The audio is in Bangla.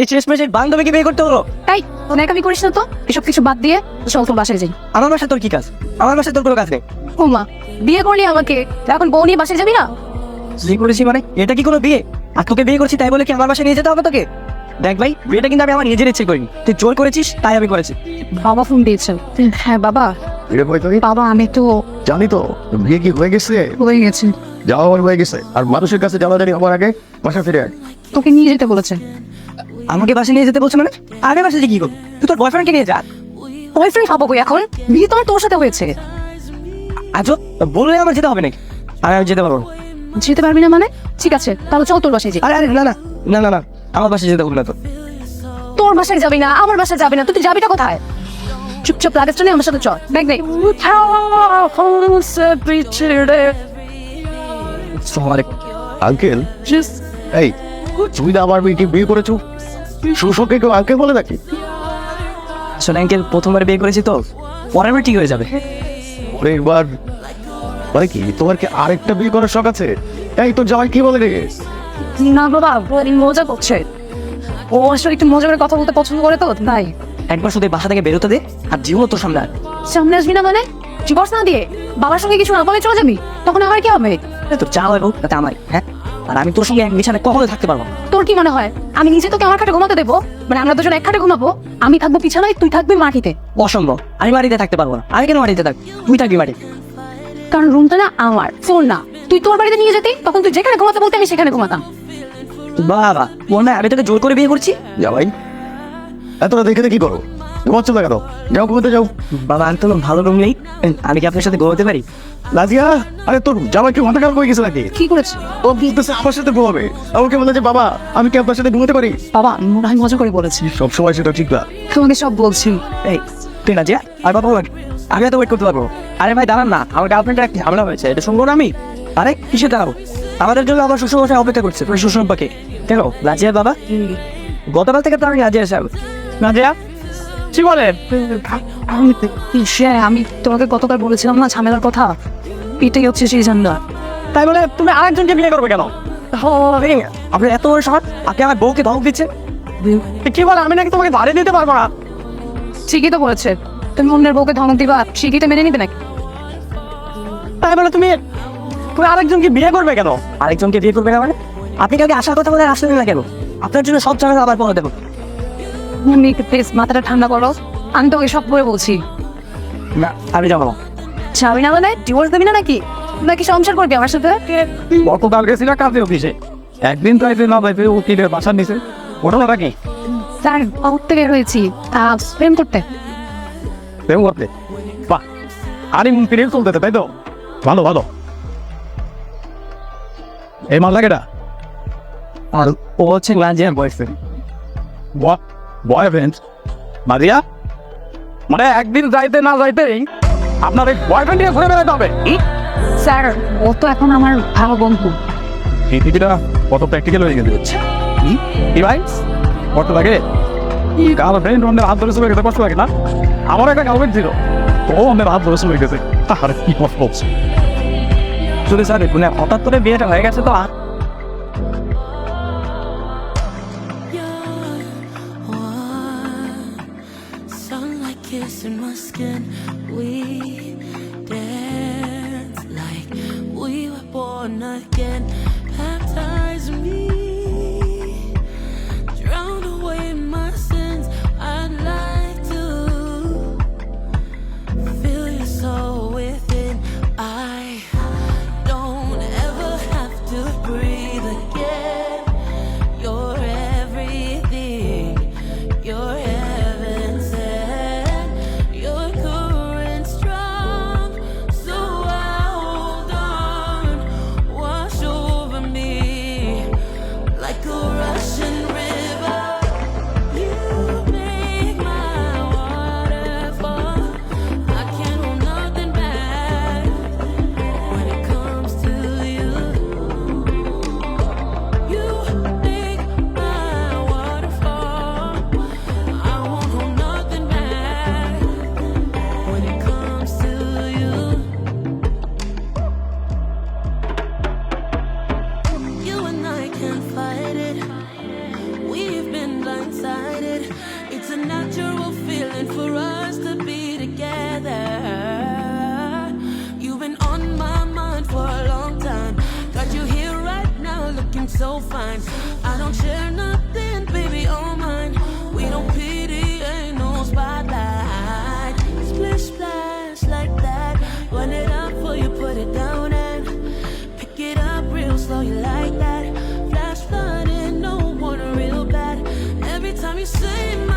এই শেষ মেশে বান্ধবীকে বিয়ে করতে হলো তাই ন্যাকামি করিস না তো? এসব কিছু বাদ দিয়ে চল তোর বাসায় যাই। আমার বাসায় তোর কি কাজ? আমার বাসায় তোর কোনো কাজ নেই। ও মা বিয়ে করলি আমাকে এখন বউ নিয়ে বাসায় যাবি না? বিয়ে করেছি মানে? এটা কি কোনো বিয়ে? আর তোকে বিয়ে করছি তাই বলে কি আমার বাসায় নিয়ে যেতে হবে তোকে? দেখ ভাই বিয়েটা কিন্তু আমি আমার নিজের ইচ্ছে করিনি। তুই জোর করেছিস তাই আমি করেছি। বাবা ফোন দিয়েছে। হ্যাঁ বাবা। বিয়ে কই তুমি বাবা আমি তো জানি তো বিয়ে কি হয়ে গেছে? হয়ে গেছি। যাওয়া হয়ে গেছে। আর মানুষের কাছে যাওয়া জানি আমার আগে বাসা ফিরে আয়। তোকে নিয়ে যেতে বলেছে। আমাকে বাসে নিয়ে যেতে বলছে মানে? আগে বাসে যে কি করবি? তুই তোর বয়ফ্রেন্ডকে নিয়ে যা। বয়ফ্রেন্ড হব এখন? বিয়ে তো আমার তোর সাথে হয়েছে। আজও? বললে আমার যেতে হবে নাকি? আমি আমি যেতে পারব না। যেতে পারবি না মানে? ঠিক আছে তাহলে চল তোর বাসায় যাই। আরে আরে না না না না না আমার বাসায় যেতে হবে না তো। তোর বাসায় যাবি না আমার বাসায় যাবি না তুই যাবিটা কোথায়? চুপচাপ লাগেজটা নিয়ে আমার সাথে চল দেখ দেখ। আঙ্কেল এই তুমি না আমার মেয়েকে বিয়ে করেছ? শ্বশুরকে কেউ আঙ্কেল বলে নাকি? আসলে আঙ্কেল প্রথমবার বিয়ে করেছি তো পরের বার ঠিক হয়ে যাবে। মানে কি তোমার কি আরেকটা বিয়ে করার শখ আছে? এই তোর জামাই কি বলে রে? না বাবা মজা করছে। ও আসলে একটু মজা করে কথা বলতে পছন্দ করে তো তাই। একবার শুধু বাসা থেকে বেরোতে দে আর জীবন তোর সামনে সামনে আসবি না মানে? ডিভোর্স না দিয়ে বাবার সঙ্গে কিছু না বলে চলে যাবি? তখন আমার কি হবে? তোর যা হয় হোক তাতে আমার হ্যাঁ? আর আমি তোর সঙ্গে এক বিছানায় কখনো থাকতে পারব না। তোর কি মনে হয়? আমি নিজে তোকে আমার খাটে ঘুমাতে দেবো? মানে আমরা দুজন এক খাটে ঘুমাবো? আমি থাকব পিছানায় তুই থাকবি মাটিতে। অসম্ভব। আমি বাড়িতে থাকতে পারব না। আমি কেন বাড়িতে থাকবি? তুই থাকবি বাড়ি। কারণ রুমটা না আমার তোর না। তুই তোর বাড়িতে নিয়ে যেতি তখন তুই যেখানে ঘুমাতে বলতে আমি সেখানে ঘুমাতাম। বাবা বল না আমি তোকে জোর করে বিয়ে করছি? যা ভাই এতটা দেখে দেখি কি করো। ঘুমাচ্ছ না কেন? যাও ঘুমাতে যাও। বাবা আমি তো ভালো রুম নেই। আমি কি আপনার সাথে ঘুমাতে পারি? লাজিয়া আরে তোর জামাই কি মাথা খারাপ হয়ে গেছে নাকি? কি করেছে? ও বলতেছে আমার সাথে ঘুমাবে। আমাকে বলে যে বাবা আমি কি আপনার সাথে ঘুমাতে পারি? বাবা মনে হয় মজা করে বলেছি। সব সময় সেটা ঠিক না। তোমাকে সব বলছি। এই তুই না যে আর বাবা বল আমি তো ওয়েট করতে পারব। আরে ভাই দাঁড়ান না আমার গার্লফ্রেন্ডের একটা ঝামেলা হয়েছে এটা শুনব না আমি? আরে কিসে দাঁড়াবো আমাদের জন্য আমার শ্বশুর মশাই অপেক্ষা করছে শ্বশুর পাকে কেন রাজিয়া বাবা গতকাল থেকে তো আমি রাজিয়া সাহেব রাজিয়া কি বলে? আমি তোমাকে গতকাল বলেছিলাম না ঝামেলার কথা? এটাই হচ্ছে সেই ঝামেলা। তাই বলে তুমি আরেকজনকে বিয়ে করবে কেন? আপনি এত বড় আপনি আমার বউকে ধমক দিচ্ছেন? কি বলে আমি নাকি তোমাকে ধারে দিতে পারব না? ঠিকই তো বলেছে। তুমি অন্যের বউকে ধমক দিবা শিখিটা মেনে নিবে নাকি? তাই বলে তুমি তুমি আরেকজনকে বিয়ে করবে কেন? আরেকজনকে বিয়ে করবে না মানে? আপনি কাউকে আসার কথা বলে আসলেন না কেন? আপনার জন্য সব জায়গায় আবার পড়া দেবো। তুমি প্লিজ মাথাটা ঠান্ডা করো। আমি তোকে সব করে বলছি। না আমি যাব না। যাবি না মানে? ডিভোর্স দেবি না নাকি? নাকি সংসার করবি আমার সাথে? গতকাল গেছিল কাজে অফিসে। একদিন তো এসে না পাইছে উকিলের বাসার নিচে। ঘটনাটা কি স্যার ঘুরতে বের হয়েছি। প্রেম করতে। প্রেম করতে? বাহ আরে পিরিয়ড চলতে তাই তো? ভালো ভালো। এই মাল লাগেটা আর ও হচ্ছে রাজিয়ার বয়ফ্রেন্ড বয়ফ্রেন্ড মারিয়া মানে একদিন যাইতে না যাইতেই আপনার এই বয়ফ্রেন্ড নিয়ে ঘুরে বেড়াতে হবে। স্যার ও তো এখন আমার ভালো বন্ধু। পৃথিবীটা কত প্র্যাকটিক্যাল হয়ে গেছে। কি ভাই? কষ্ট লাগে? গার্লফ্রেন্ড অন্যের হাত ধরে চলে গেছে কষ্ট লাগে না? আমার একটা গার্লফ্রেন্ড ছিল ও অন্যের হাত ধরে চলে গেছে। আর কি কষ্ট হচ্ছে। শুধু স্যার মানে হঠাৎ করে বিয়েটা হয়ে গেছে তো kissing my skin. We same